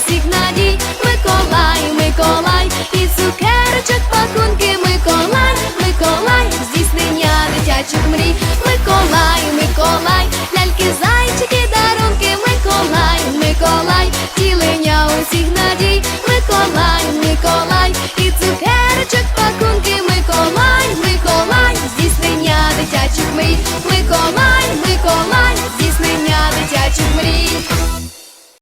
усіх надій, Миколай, Миколай, і цукерочок пакунки, Миколай, Миколай, здійснення дитячих мрій, Миколай.